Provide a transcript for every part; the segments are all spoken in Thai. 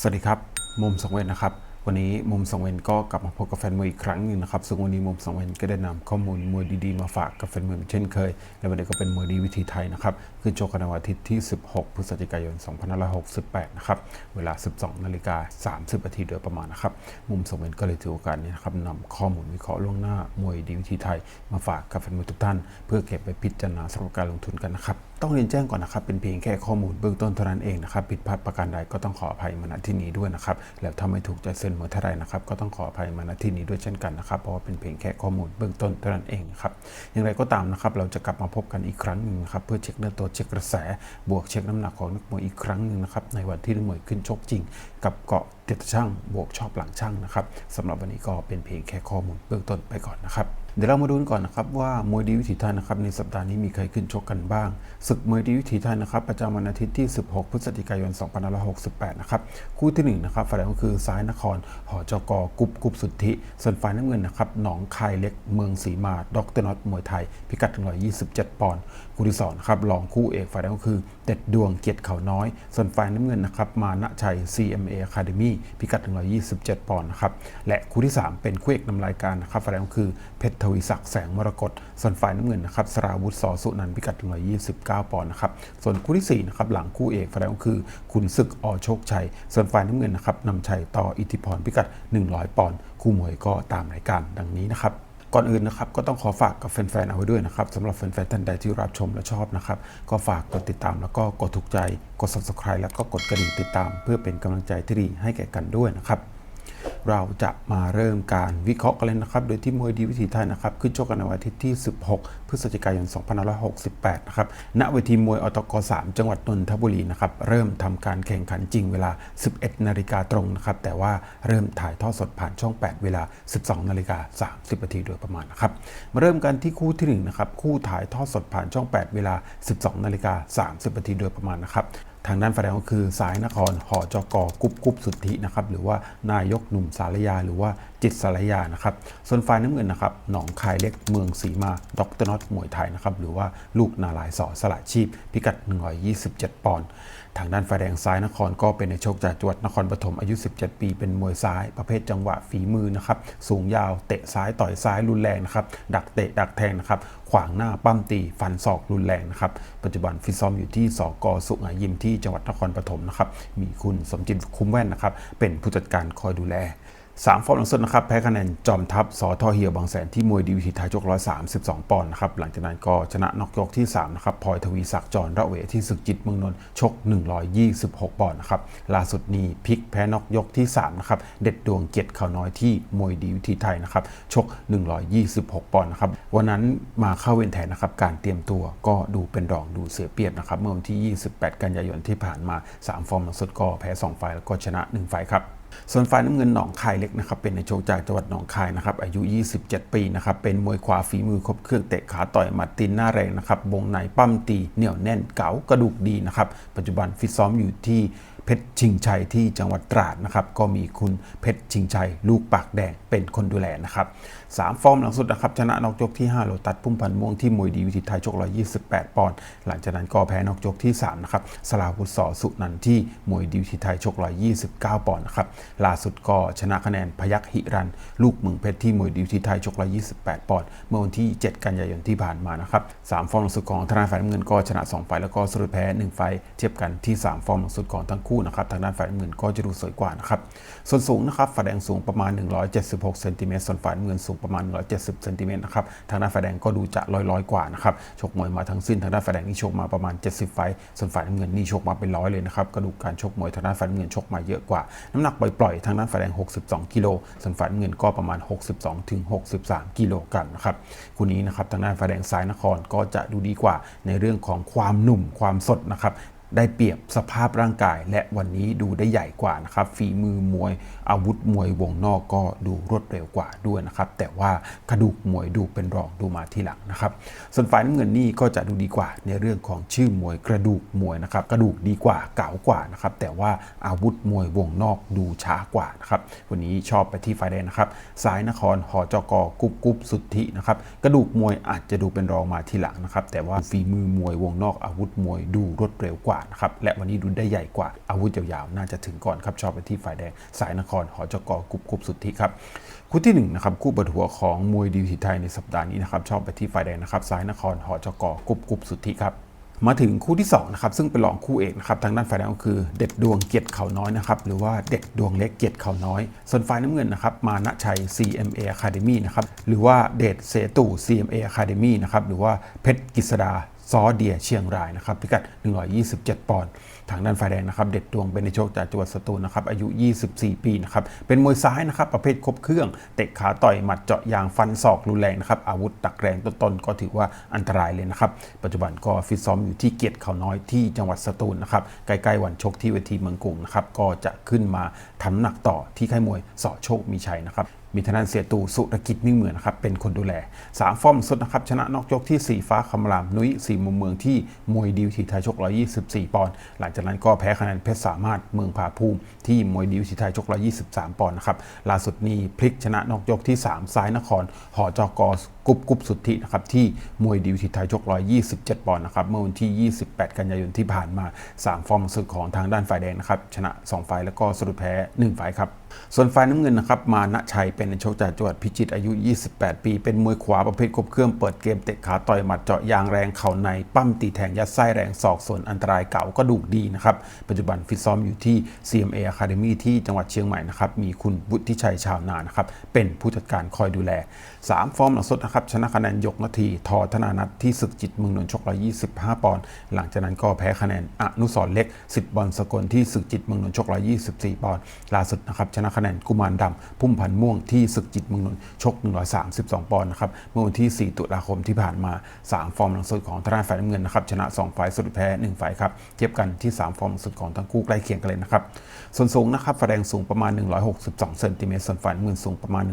สวัสดีครับ มุมสองเวนนะครับ วันนี้มุมสองเวนก็กลับมาพบกับแฟนมวยอีกครั้งหนึ่งนะครับซึ่งวันนี้มุมสองเวนก็ได้นำข้อมูลมวยดีๆมาฝากกับแฟนมวยเช่นเคยและวันนี้ก็เป็นมวยดีวิธีไทยนะครับขึ้นโชกกันวันอาทิตย์ที่ 16 พฤศจิกายน 2568 นะครับเวลา 12 นาฬิกา 30 นาทีโดยประมาณนะครับมุมสองเวนก็เลยถือโอกาสนี้นะครับนำข้อมูลวิเคราะห์ล่วงหน้ามวยดีวิธีไทย มาฝากกับแฟนมวยทุกท่าน เพื่อเก็บไปพิจารณาสำหรับการลงทุนกันนะครับ ต้องเรียนแจ้งก่อนนะครับ เป็นเพียงแค่ข้อมูลเบื้องต้นเท่านั้นเองนะครับ ผิดพลาดประการใดก็ต้องขออภัยมาณที่นี้ด้วยนะครับ แล้วถ้าไม่ถูกใจเสนเมื่อเท่าไรนะครับ ก็ต้องขออภัยมาณที่นี้ด้วยเช่นกันนะครับ เพราะว่าเป็นเพียงแค่ข้อมูลเบื้องต้นเท่านั้นเองครับ อย่างไรก็ตามนะครับ เราจะกลับมาพบกันอีกครั้งหนึ่งครับ เพื่อเช็คเนื้อตัวเช็คกระแส บวกเช็คน้ำหนักของนักมวยอีกครั้งหนึ่งนะครับ ในวันที่นักมวยขึ้นชกจริง กับเกาะเต็ดช่างบวกชอบหลังช่างนะครับสำหรับวันนี้ก็เป็นเพียงแค่ข้อมูลเบื้องต้นไปก่อนนะครับ เดี๋ยวเรามาดูกันก่อนนะครับว่ามวยดีวิถีไทยนะครับในสัปดาห์นี้มีใครขึ้นชกกันบ้างศึกมวยดีวิถีไทยนะครับประจำวันอาทิตย์ที่ 16 พฤศจิกายน 2568 นะครับคู่ที่1นะครับฝ่ายแดงก็คือซ้ายนคร หอจกกุบกุบสุทธิ ส่วนฝ่ายน้ำเงินนะครับหนองคายเล็กเมืองศรีมาดรน็อตมวยไทย พิกัดถึง127 ปอนด์คู่ที่สองนะครับรองคู่เอกฝ่ายแดงก็คือเด็ดดวงเกียรติเขาน้อย ส่วนฝ่ายน้ำเงินนะครับมานะชัย CMA Academy พิกัด127 ปอนด์นะครับและคู่ที่สามเป็นคู่เอกนำรายการนะครับฝ่ายแดงก็คือเพชรวีศักดิ์แสงมรกตส่วนฝ่ายน้ำเงินนะครับสราวุธสอสุนันท์พิกัดถึง129 ปอนด์นะครับส่วนคู่ที่สี่นะครับหลังคู่เอกฝ่ายแดงก็คือขุนศึกอโชคชัย ส่วนฝ่ายน้ำเงินนะครับนำชัยต่ออิทธิพรพิกัด 100 ปอนด์คู่มวยก็ตามรายการดังนี้นะครับก่อนอื่นนะครับก็ต้องขอฝากกับแฟนๆเอาไว้ด้วยนะครับสำหรับแฟนๆท่านใดที่รับชมและชอบนะครับก็ฝากกดติดตามแล้วก็กดถูกใจ กด subscribe แล้วก็กดกระดิ่งติดตาม เพื่อเป็นกำลังใจที่ดีให้แก่กันด้วยนะครับ เราจะมาเริ่มการวิเคราะห์กันเลยนะครับ โดยที่มวยดีวิถีไทยนะครับ ขึ้นชกกันในวันอาทิตย์ที่ 16 พฤศจิกายน 2568 นะครับ ณ เวทีมวยอตก 3 จังหวัดนนทบุรีนะครับ เริ่มทำการแข่งขันจริงเวลา 11 นาฬิกาตรงนะครับ แต่ว่าเริ่มถ่ายทอดสดผ่านช่อง 8 เวลา 12 นาฬิกา 30 นาทีโดยประมาณนะครับ มาเริ่มกันที่คู่ที่1นะครับ คู่ถ่ายทอดสดผ่านช่อง 8 เวลา 12 นาฬิกา 30 นาทีโดยประมาณนะครับ ทางด้านฝ่ายแดงก็คือสายนครหอจกกุบกุบสุทธินะครับหรือว่านายกหนุ่มสารยาหรือว่า จิตสารยานะครับ ส่วนฝ่ายน้ำเงินนะครับ หนองคายเล็กเมืองศรีมาดรน็อตมวยไทยนะครับ หรือว่าลูกนาลายสอสละชีพ พิกัด 127 ปอนด์ ทางด้านฝ่ายแดงซ้ายนครก็เป็นในโชคจากจังหวัดนครปฐมอายุ 17 ปี เป็นมวยซ้าย ประเภทจังหวะฝีมือนะครับ สูงยาว เตะซ้ายต่อยซ้ายรุนแรงนะครับ ดักเตะดักแทงนะครับ ขวางหน้าปั้มตี ฟันศอกรุนแรงนะครับ ปัจจุบันฟิตซ้อมอยู่ที่สกสุขหายิมที่จังหวัดนครปฐมนะครับ มีคุณสมจิตคุ้มแว่นนะครับ เป็นผู้จัดการคอยดูแล สามฟอร์มหลังสุดนะครับแพ้คะแนนจอมทัพสอทอเหี่ยวบางแสนที่มวยดีวิธีไทยชก132 ปอนด์นะครับหลังจากนั้นก็ชนะนอกยกที่3นะครับพลอยทวีศักดิ์จรระเวที่ศึกจิตเมืองนนท์ชก 126 ปอนด์นะครับล่าสุดนี้พลิกแพ้นอกยกที่3นะครับเด็ดดวงเกียรติเขาน้อยที่มวยดีวิธีไทยนะครับชก 126 ปอนด์นะครับวันนั้นมาเข้าเว้นแทนนะครับการเตรียมตัวก็ดูเป็นรองดูเสียเปรียบนะครับเมื่อวันที่ 28 กันยายนที่ผ่านมา 3 ฟอร์มหลังสุดก็แพ้ 2 ไฟล์แล้วก็ชนะ 1 ไฟล์ครับ ส่วนฝ่ายน้ำเงินหนองคายเล็กนะครับเป็นในโชคจากจังหวัดหนองคายนะครับอายุ 27 ปีนะครับเป็นมวยขวาฝีมือครบเครื่องเตะขาต่อยหมัดตีนหน้าแรงนะครับวงในปั้มตีเหนียวแน่นเก๋ากระดูกดีนะครับปัจจุบันฟิตซ้อมอยู่ที่ เพชรชิงชัยที่จังหวัดตราดนะครับก็มีคุณเพชรชิงชัยลูกปากแดงเป็นคนดูแลนะครับสามฟอร์มหลังสุดนะครับชนะนอกยกที่ 5 โลตัดพุ่มพันธ์ม่วงที่มวยดีวิธีไทยชก 128 ปอนด์หลังจากนั้นก็แพ้นอกยกที่3นะครับสลาวุฒิสอสุนันท์ที่มวยดีวิธีไทยชก 129 ปอนด์นะครับล่าสุดก็ชนะคะแนนพยัคฆ์หิรัน ลูกเมืองเพชรที่มวยดีวิธีไทยชก 128 ปอนด์เมื่อวันที่ 7 กันยายนที่ผ่านมานะครับสามฟอร์มหลังสุดของทางด้าฝ่ายน้ำเงินก็ชนะ 2 ไฟแล้วก็สรุปแพ้ 1 ไฟเทียบกันที่ 3 ฟอร์มหลังสุดของทั้งคู่นะครับทางด้านฝ่ายเงินก็จะดูสวยกว่านะครับส่วนสูงนะครับฝ่ายแดงสูงประมาณ 176เซนติเมตรส่วนฝ่ายเงินสูงประมาณ 170เซนติเมตรนะครับทางด้านฝ่ายแดงก็ดูจะลอยๆกว่านะครับชกมวยมาทั้งสิ้นทางด้านฝ่ายแดงนี่ชกมาประมาณ 70 ไฟส่วนฝ่ายน้ำเงินนี่ชกมาเป็นร้อยเลยนะครับกระดูกการชกมวยทางด้านฝ่ายเงินชกมาเยอะกว่า น้ำหนักปล่อยๆทางด้านฝ่ายแดง 62กิโลส่วนฝ่ายเงินก็ประมาณ 62ถึง63กิโลกรัมนะครับคู่นี้นะครับทางด้านฝ่ายแดงซ้ายนครก็จะดูดีกว่าในเรื่องของความหนุ่มความสดนะครับ ได้เปรียบสภาพร่างกาย และวันนี้ดูได้ใหญ่กว่านะครับ ฝีมือมวยอาวุธมวยวงนอกก็ดูรวดเร็วกว่าด้วยนะครับ แต่ว่ากระดูกมวยดูเป็นรองดูมาทีหลังนะครับ ส่วนฝ่ายน้ำเงินนี่ก็จะดูดีกว่าในเรื่องของชื่อมวยกระดูกมวยนะครับ กระดูกดีกว่าเก๋ากว่านะครับ แต่ว่าอาวุธมวยวงนอกดูช้ากว่านะครับ วันนี้ชอบไปที่ฝ่ายแดงนะครับสายนครหอจกกุ๊บกุ๊บสุทธินะครับ กระดูกมวยอาจจะดูเป็นรองมาทีหลังนะครับ แต่ว่าฝีมือมวยวงนอกอาวุธมวยดูรวดเร็วกว่าาทครับและวันนี้ดูได้ใหญ่กว่าอาวุธยาวๆ น่าจะถึงก่อนครับชอบไปที่ฝ่ายแดง สายนครหอจกกุบกุบสุทธิครับคู่ที่หนึ่งนะครับคู่เปิดหัวของมวยดีวีไทยในสัปดาห์นี้นะครับชอบไปที่ฝ่ายแดงนะครับสายนครหอจกกุบกุบสุทธิครับมาถึงคู่ที่2นะครับซึ่งเป็นรองคู่เอกนะครับทางด้านฝ่ายแดงก็คือเด็ดดวงเกียรติเขาน้อยนะครับหรือว่าเด็ดดวงเล็กเกียรติเขาน้อย ส่วนฝ่ายน้ำเงินนะครับมานะชัย CMA Academy นะครับหรือว่าเดชเสตู่ CMA Academy นะครับหรือว่าเพชรกฤษดา ซอเดียเชียงรายนะครับพิกัด 127 ปอนด์ทางด้านฝ่ายแดงนะครับ เด็ดดวงเป็นในโชคจากจังหวัดสตูลนะครับอายุ 24 ปีนะครับเป็นมวยซ้ายนะครับประเภทครบเครื่องเตะขาต่อยหมัดเจาะยางฟันศอกรุนแรงนะครับอาวุธตักแรงต้นๆก็ถือว่าอันตรายเลยนะครับปัจจุบันก็ฟิตซ้อมอยู่ที่เกียรติเขาน้อยที่จังหวัดสตูลนะครับใกล้ๆวันชกที่เวทีเมืองกรุงนะครับก็จะขึ้นมาทำหนักต่อที่ค่ายมวยสอโชคมีชัยนะครับ มีทางด้านเสียตูสุรกิจมิ่งเหมือนนะครับเป็นคนดูแล 3 ฟอร์มสุดนะครับชนะนอกยกที่ 4 ฟ้าคำราม นุ้ยสีมุมเมืองที่มวยดิวทีไทยชก 124 ปอนด์หลังจากนั้นก็แพ้คะแนนเพชรสามารถเมืองผาภูมิที่มวยดิวทีไทยชก 123 ปอนด์นะครับล่าสุดนี้พลิกชนะนอกยกที่ 3 ซ้ายนครหอจอก กุบกุบสุทธินะครับที่มวยดิวทีไทยชก 127 ปอนด์นะครับเมื่อวันที่ 28 กันยายนที่ผ่านมา 3 ฟอร์มสุดของทางด้านฝ่ายแดงนะครับชนะ2ไฟล์แล้วก็สรุปแพ้1ไฟล์ครับส่วนฝ่ายน้ำเงินนะครับมานะชัยเป็นนักชกจากจังหวัดพิจิตรอายุ 28 ปี เป็นมวยขวาประเภทครบเครื่องเปิดเกมเตะขาต่อยหมัดเจาะยางแรงเข่าในปั้มตีแทงยัดไส้แรงศอกส่วนอันตรายเก่าก็ดูดีนะครับปัจจุบันฟิตซ้อมอยู่ที่ CMA Academy ที่จังหวัดเชียงใหม่นะครับมีคุณบุฒิชัยชาวนานะครับเป็นผู้จัดการคอยดูแล 3 ฟอร์มหลังสุดนะครับชนะคะแนนยกนาทีทอธนานัทที่ศึกจิตเมืองนนท์ชก125 ปอนด์หลังจากนั้นก็แพ้คะแนนอนุสรเล็กสิทธิ์บอลสกลที่ศึกจิตเมืองนนท์ชก124 ปอนด์ล่าสุดนะครับชนะคะแนนกุมารดำพุ่มพันธ์ม่วงที่ศึกจิตเมืองนนท์ชก 132 ปอนด์นะครับเมื่อวันที่ 4 ตุลาคมที่ผ่านมา 3 ฟอร์มหลังสุดของทางด้านฝ่ายน้ำเงินนะครับชนะ2ไฟล์สรุปแพ้1ไฟล์ครับเทียบกันที่ 3 ฟอร์มหลังสุดของทั้งคู่ใกล้เคียงกันเลยนะครับส่วนสูงนะครับฝ่ายแดงสูงประมาณ 162เซนติเมตรส่วนฝ่ายน้ำเงินสูงประมาณ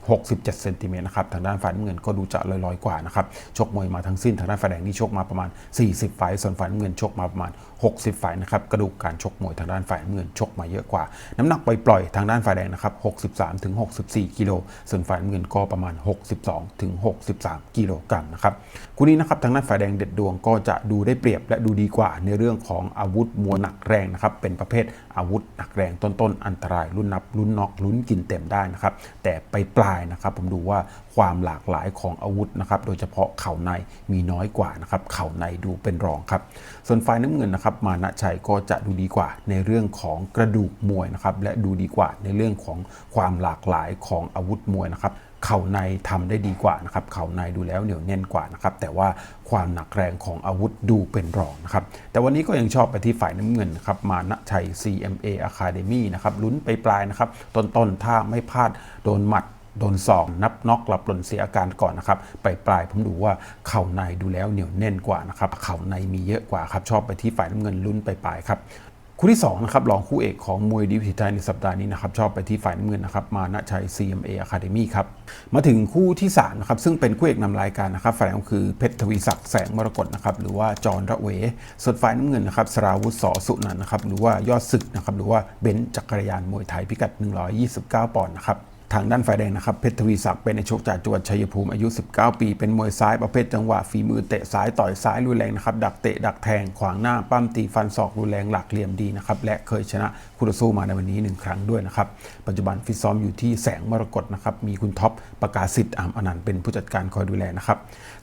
167เซนติเมตรนะครับทางด้านฝ่ายน้ำเงินก็ดูจะลอยๆกว่านะครับชกมวยมาทั้งสิ้นทางด้านฝ่ายแดงนี่ชกมาประมาณ 40 ไฟส่วนฝ่ายน้ำเงินชกมาประมาณ 60ไฟล์นะครับกระดูกการชกมวยทางด้านฝ่ายน้ำเงินชกมาเยอะกว่า น้ำหนักปล่อยๆทางด้านฝ่ายแดงนะครับ 63ถึง64 กิโล ส่วนฝ่ายน้ำเงินก็ประมาณ 62ถึง63 กิโลกรัมนะครับคู่นี้นะครับทางด้านฝ่ายแดงเด็ดดวงก็จะดูได้เปรียบและดูดีกว่าในเรื่องของอาวุธมวยหนักแรงนะครับเป็นประเภทอาวุธหนักแรงต้นๆอันตรายรุ่นนับรุ่นน็อกลุ้นกินเต็มได้นะครับแต่ไปปลายนะครับผมดูว่าความหลากหลายของอาวุธนะครับโดยเฉพาะเข่าในมีน้อยกว่านะครับเข่าในดูเป็นรองครับส่วนฝ่ายน้ำเงินนะครับมานะชัยก็จะดูดีกว่าในเรื่องของกระดูกมวยนะครับและดูดีกว่าในเรื่องของความหลากหลายของอาวุธมวยนะครับเข่าในทำได้ดีกว่านะครับเข่าในดูแล้วเหนียวแน่นกว่านะครับแต่ว่าความหนักแรงของอาวุธดูเป็นรองนะครับแต่วันนี้ก็ยังชอบไปที่ฝ่ายน้ำเงินนะครับมานะชัย CMA Academy นะครับลุ้นไปปลายนะครับต้นๆถ้าไม่พลาดโดนหมัด โดนสองนับน็อกหลับหล่นเสียอาการก่อนนะครับไปปลายผมดูว่าเข่าในดูแล้วเหนียวแน่นกว่านะครับเข่าในมีเยอะกว่าครับชอบไปที่ฝ่ายน้ำเงินลุ้นไปปลายครับคู่ที่2นะครับรองคู่เอกของมวยดิวิทีไทยในสัปดาห์นี้นะครับชอบไปที่ฝ่ายน้ำเงินนะครับมานะชัย CMA Academy ครับมาถึงคู่ที่3นะครับซึ่งเป็นคู่เอกนำรายการนะครับฝ่ายแรกก็คือเพชรทวีศักดิ์แสงมรกตนะครับหรือว่าจอนระเวส่วนฝ่ายน้ำเงินนะครับสราวุธสอสุนันท์นะครับหรือว่ายอดศึกนะครับหรือว่าเบนซ์จักรยานมวยไทยพิกัด 129 ปอนด์นะครับ ทางด้านฝ่ายแดงนะครับเพชรทวีศักดิ์เป็นในชกจากจังหวัดชัยภูมิอายุ 19 ปี เป็นมวยซ้ายประเภทจังหวะฝีมือเตะซ้ายต่อยซ้ายรุนแรงนะครับดักเตะดักแทงขวางหน้าปั้มตีฟันศอกรุนแรงหลักเหลี่ยมดีนะครับและเคยชนะคู่ต่อสู้มาในวันนี้ 1 ครั้งด้วยนะครับปัจจุบันฟิตซ้อมอยู่ที่แสงมรกตนะครับมีคุณท็อปประกาศสิทธิ์อามอนันต์เป็นผู้จัดการคอยดูแลนะครับ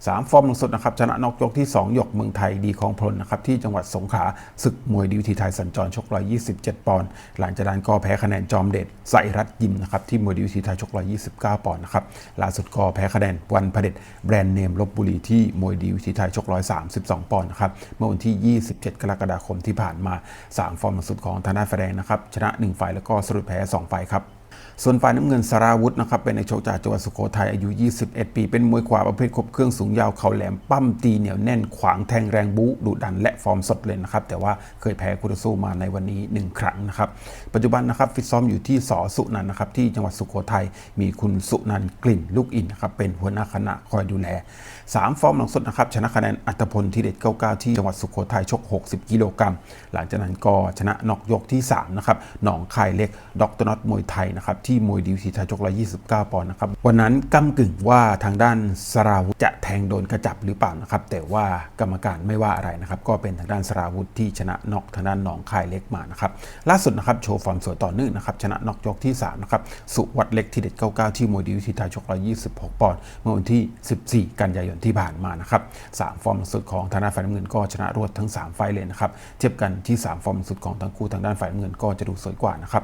สามฟอร์มลงสดนะครับชนะนอกยกที่2ยกเมืองไทยดีของพลนะครับที่จังหวัดสงขลาศึกมวยดีวิธีไทยสัญจรชก127 ปอนด์หลังจากนั้นก็แพ้คะแนนจอมเดชใส่รัตยิมนะครับที่มวยดีวิธีไทยชก 129 ปอนด์นะครับล่าสุดก็แพ้คะแนนวันพเด็จแบรนด์เนมลบบุรีที่มวยดีวิธีไทยชก 132 ปอนด์นะครับเมื่อวันที่ 27 กรกฎาคมที่ผ่านมา 3 ฟอร์มล่าสุดของธนาแฟงนะครับชนะ1ไฟล์แล้วก็สรุปแพ้2ไฟล์ครับ ส่วนฝ่ายน้ำเงินสราวุธนะครับเป็นในกชกจากจังหวัดสุโขทัยอายุ 21 ปี เป็นมวยขวาประเภทครบเครื่องสูงยาวเข่าแหลมปั้มตีเหนียวแน่นขวางแทงแรงบู๊ดุดันและฟอร์มสดเลยนะครับแต่ว่าเคยแพ้คู่ต่อสู้มาในวันนี้ 1 ครั้งนะครับปัจจุบันนะครับฟิตซ้อมอยู่ที่สอสุนันนะครับที่จังหวัดสุโขทัยมีคุณสุนันกลิ่นลูกอินนะครับเป็นหัวหน้าคณะคอยดูแล 3 ฟอร์มหลังสุดนะครับชนะคะแนนอัตพลที่เด็ด99 ที่จังหวัดสุโขทัยชก 60 กิโลกรัมหลังจากนั้นก็ชนะนอกยกที่3นะครับหนองคายเล็กดรน็อตมวยไทยนะครับที่ที่มวยดีวิธีไทยชก129 ปอนด์นะครับ วันนั้นก้ากึ่งว่าทางด้านสราวุธจะแทงโดนกระจับหรือเปล่านะครับ แต่ว่ากรรมการไม่ว่าอะไรนะครับ ก็เป็นทางด้านสราวุธที่ชนะน็อกทางด้านหนองคายเล็กมานะครับ ล่าสุดนะครับโชว์ฟอร์มสวยต่อเนื่องนะครับ ชนะน็อกยกที่3นะครับ สุวัตเล็กที่เด็ด99 ที่มวยดีวิธีไทยชก126 ปอนด์เมื่อวันที่ 14 กันยายนที่ผ่านมานะครับสามฟอร์มสุดของทางด้านฝ่ายน้ำเงินก็ชนะรวดทั้ง 3 ไฟเลยนะครับเทียบกันที่ 3 ฟอร์มสุดของทั้งคู่ทางด้านฝ่ายน้ำเงินก็จะดูสวยกว่านะครับ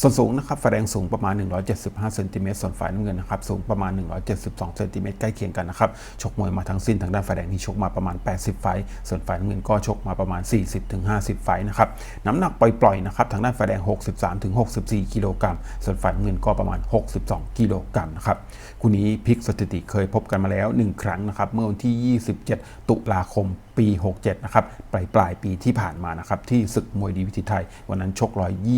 ส่วนสูงนะครับฝ่ายแดงสูงประมาณ 175 เซนติเมตรส่วนฝ่ายน้ำเงินนะครับสูงประมาณ 172 เซนติเมตรใกล้เคียงกันนะครับชกมวยมาทั้งสิ้นทางด้านฝ่ายแดงที่ชกมาประมาณ 80 ไฟส่วนฝ่ายน้ำเงินก็ชกมาประมาณ 40-50 ไฟนะครับน้ำหนักปล่อยๆนะครับทางด้านฝ่ายแดง 63-64 กิโลกรัมส่วนฝ่ายน้ำเงินก็ประมาณ 62 กิโลกรัมนะครับคู่นี้พลิกสถิติเคยพบกันมาแล้ว 1 ครั้งนะครับเมื่อวันที่ 27 ตุลาคมปี 67 นะครับปลายปลายปีที่ผ่านมานะครับที่ศึกมวยดีวิธีไทย วันนั้นชก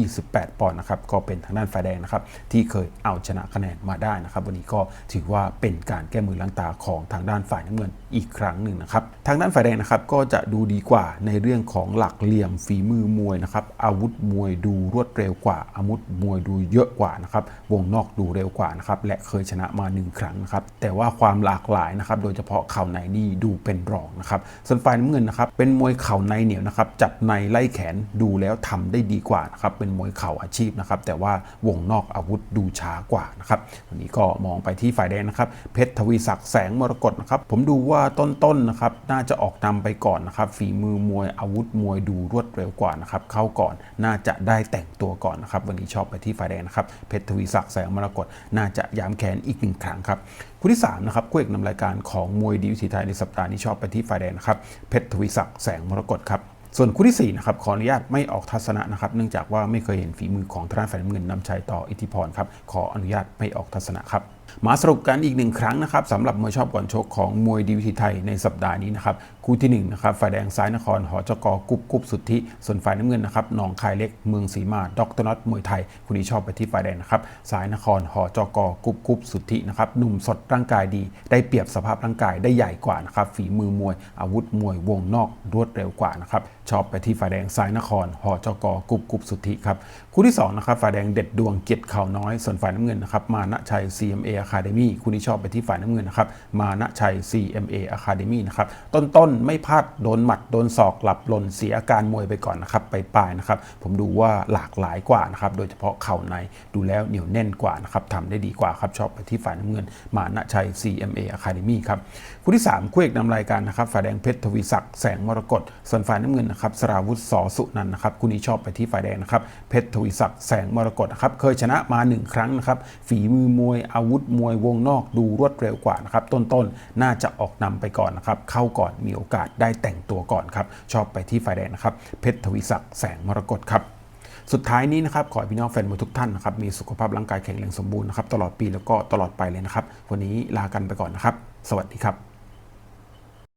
128 ปอนด์นะครับก็เป็นทางด้านฝ่ายแดงนะครับที่เคยเอาชนะคะแนนมาได้นะครับ วันนี้ก็ถือว่าเป็นการแก้มือล้างตาของทางด้านฝ่ายน้ำเงินอีกครั้งหนึ่งนะครับทางด้านฝ่ายแดงนะครับก็จะดูดีกว่าในเรื่องของหลักเหลี่ยมฝีมือมวยนะครับอาวุธมวยดูรวดเร็วกว่าอาวุธมวยดูเยอะกว่านะครับวงนอกดูเร็วกว่านะครับและเคยชนะมาหนึ่งครั้งนะครับแต่ว่าความหลากหลายนะครับโดยเฉพาะเข่าในนี่ดูเป็นรองนะครับส่วนฝ่ายน้ำเงินนะครับเป็นมวยเข่าในเหนียวนะครับจับในไล่แขนดูแล้วทำได้ดีกว่านะครับเป็นมวยเข่าอาชีพนะครับแต่ว่าวงนอกอาวุธดูช้ากว่านะครับวันนี้ก็มองไปที่ฝ่ายแดงนะครับ เพชรทวีศักดิ์แสงมรกตนะครับ ผมดูว่าต้นๆนะครับ น่าจะออกนำไปก่อนนะครับ ฝีมือมวยอาวุธมวยดูรวดเร็วกว่านะครับ เข้าก่อนน่าจะได้แต่งตัวก่อนนะครับ วันนี้ชอบไปที่ฝ่ายแดงนะครับ เพชรทวีศักดิ์แสงมรกตน่าจะย้ำแขนอีกหนึ่งครั้งครับคู่ที่3นะครับคู่เอกนำรายการของมวยดีวิถีไทยในสัปดาห์นี้ชอบไปที่ฝ่ายแดงนะครับ เพชรทวีศักดิ์แสงมรกตครับ ส่วนคู่ที่ 4 นะครับ ขออนุญาตไม่ออกทัศนะนะครับ เนื่องจากว่าไม่เคยเห็นฝีมือของทางด้านฝ่ายน้ำเงินนำชัยต่ออิทธิพรครับ ขออนุญาตไม่ออกทัศนะครับ มาสรุปกันอีกหนึ่งครั้งนะครับสำหรับมวยชอบก่อนชกของมวยดีวิถีไทยในสัปดาห์นี้นะครับคู่ที่1นะครับฝ่ายแดงซ้ายนครหอจกกุบกุบสุทธิ ส่วนฝ่ายน้ำเงินนะครับหนองคายเล็กเมืองศรีมาดรน็อตมวยไทยคู่นี้ชอบไปที่ฝ่ายแดงนะครับซ้ายนครหอจกกุบกุบสุทธินะครับหนุ่มสดร่างกายดี ได้เปรียบสภาพร่างกายได้ใหญ่กว่านะครับฝีมือมวย อาวุธมวยวงนอกรวดเร็วกว่านะครับชอบไปที่ฝ่ายแดงซ้ายนครหอจกกุบกุบสุทธิครับคู่ที่สองนะครับฝ่ายแดงเด็ดดวงเกียรติเข่าน้อยส่วนฝ่ายน้ำเงินนะครับมานะชัย CMA Academy คู่นี้ชอบไปที่ฝ่ายน้ำเงินนะครับ มานะชัย CMA Academy นะครับ ต้นๆ ไม่พลาดโดนหมัด โดนศอกหลับหล่นเสียอาการมวยไปก่อนนะครับ ไปปลายนะครับ ผมดูว่าหลากหลายกว่านะครับ โดยเฉพาะเข่าในดูแล้วเหนียวแน่นกว่านะครับทำได้ดีกว่าครับ ชอบไปที่ฝ่ายน้ำเงิน มานะชัย CMA Academy ครับ คู่ที่3คู่เอกนำรายการนะครับ ฝ่ายแดงเพชรทวีศักดิ์แสงมรกต ส่วนฝ่ายน้ำเงินนะครับ สราวุธสอสุนันท์นะครับ คู่นี้ชอบไปที่ฝ่ายแดงนะครับ เพชรทวีศักดิ์แสงมรกตนะครับ เคยชนะมา 1 ครั้งนะครับ ฝีมือมวยอาวุธมวยวงนอกดูรวดเร็วกว่านะครับต้นๆน่าจะออกนำไปก่อนนะครับเข้าก่อนมีโอกาสได้แต่งตัวก่อนครับชอบไปที่ฝ่ายแดงนะครับเพชรทวีศักดิ์แสงมรกตครับสุดท้ายนี้นะครับขอให้พี่น้องแฟนมวยทุกท่านนะครับมีสุขภาพร่างกายแข็งแรงสมบูรณ์นะครับตลอดปีแล้วก็ตลอดไปเลยนะครับ วันนี้ลากันไปก่อนนะครับ สวัสดีครับ